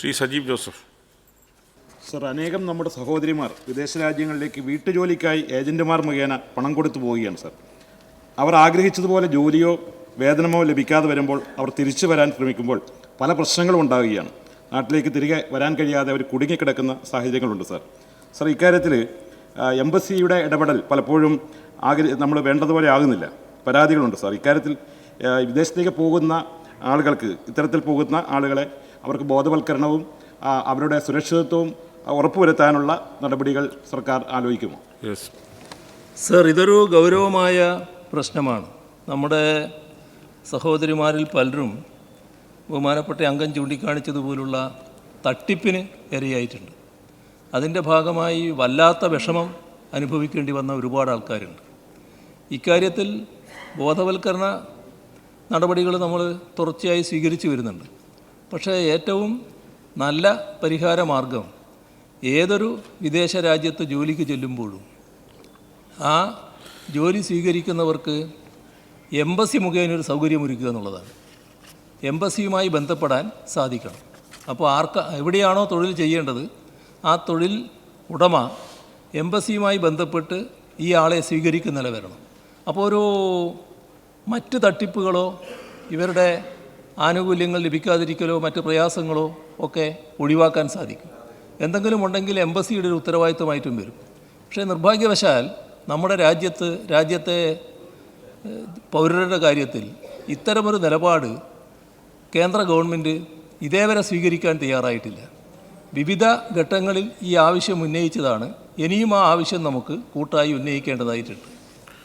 Shri Sajeev Joseph. Sir അനേകം നമ്മുടെ സഹോദരിമാർ വിദേശ രാജ്യങ്ങളിലേക്ക് വീട്ടുജോലിക്കായി ഏജന്റുമാർ മുഖേന പണം കൊടുത്തു പോവുകയാണ് സർ. അവർ ആഗ്രഹിച്ചതുപോലെ ജോലിയോ വേതനമോ ലഭിക്കാതെ വരുമ്പോൾ അവർ തിരിച്ചു വരാൻ ശ്രമിക്കുമ്പോൾ പല പ്രശ്നങ്ങളും ഉണ്ടാവുകയാണ്. നാട്ടിലേക്ക് തിരികെ വരാൻ കഴിയാതെ അവർ കുടുങ്ങിക്കിടക്കുന്ന സാഹചര്യങ്ങളുണ്ട് സർ. സർ ഇക്കാര്യത്തിൽ എംബസിയുടെ ഇടപെടൽ പലപ്പോഴും ആഗ്രഹ നമ്മൾ വേണ്ടതുപോലെ ആകുന്നില്ല. പരാതികളുണ്ട് സാർ. ഇക്കാര്യത്തിൽ വിദേശത്തേക്ക് പോകുന്ന ആളുകൾക്ക് ഇത്തരത്തിൽ പോകുന്ന ആളുകളെ അവർക്ക് ബോധവൽക്കരണവും അവരുടെ സുരക്ഷിതത്വവും ഉറപ്പുവരുത്താനുള്ള നടപടികൾ സർക്കാർ ആലോചിക്കുമോ? യെസ് സർ ഇതൊരു ഗൗരവമായ പ്രശ്നമാണ്. നമ്മുടെ സഹോദരിമാരിൽ പലരും ബഹുമാനപ്പെട്ട അംഗം ചൂണ്ടിക്കാണിച്ചതുപോലുള്ള തട്ടിപ്പിന് ഇരയായിട്ടുണ്ട്. അതിന്റെ ഭാഗമായി വല്ലാത്ത വിഷമം അനുഭവിക്കേണ്ടി വന്ന ഒരുപാട് ആൾക്കാരുണ്ട്. ഇക്കാര്യത്തിൽ ബോധവൽക്കരണ നടപടികൾ നമ്മൾ തുടർച്ചയായി സ്വീകരിച്ചു വരുന്നുണ്ട്. പക്ഷേ ഏറ്റവും നല്ല പരിഹാരമാർഗം ഏതൊരു വിദേശ രാജ്യത്ത് ജോലിക്ക് ചെല്ലുമ്പോഴും ആ ജോലി സ്വീകരിക്കുന്നവർക്ക് എംബസി മുഖേന ഒരു സൗകര്യമൊരുക്കുക എന്നുള്ളതാണ്. എംബസിയുമായി ബന്ധപ്പെടാൻ സാധിക്കണം. അപ്പോൾ ആർക്ക എവിടെയാണോ തൊഴിൽ ചെയ്യേണ്ടത് ആ തൊഴിൽ ഉടമ എംബസിയുമായി ബന്ധപ്പെട്ട് ഈ ആളെ സ്വീകരിക്കുന്ന നില വരണം. അപ്പോൾ ഒരു മറ്റ് തട്ടിപ്പുകളോ ഇവരുടെ ആനുകൂല്യങ്ങൾ ലഭിക്കാതിരിക്കലോ മറ്റ് പ്രയാസങ്ങളോ ഒക്കെ ഒഴിവാക്കാൻ സാധിക്കും. എന്തെങ്കിലും ഉണ്ടെങ്കിൽ എംബസിയുടെ ഒരു ഉത്തരവാദിത്വമായിട്ടും വരും. പക്ഷേ നിർഭാഗ്യവശാൽ നമ്മുടെ രാജ്യത്ത് രാജ്യത്തെ പൗരരുടെ കാര്യത്തിൽ ഇത്തരമൊരു നിലപാട് കേന്ദ്ര ഗവൺമെന്റ് ഇതേവരെ സ്വീകരിക്കാൻ തയ്യാറായിട്ടില്ല. വിവിധ ഘട്ടങ്ങളിൽ ഈ ആവശ്യം ഉന്നയിച്ചതാണ്. ഇനിയും ആ ആവശ്യം നമുക്ക് കൂട്ടായി ഉന്നയിക്കേണ്ടതായിട്ടുണ്ട്.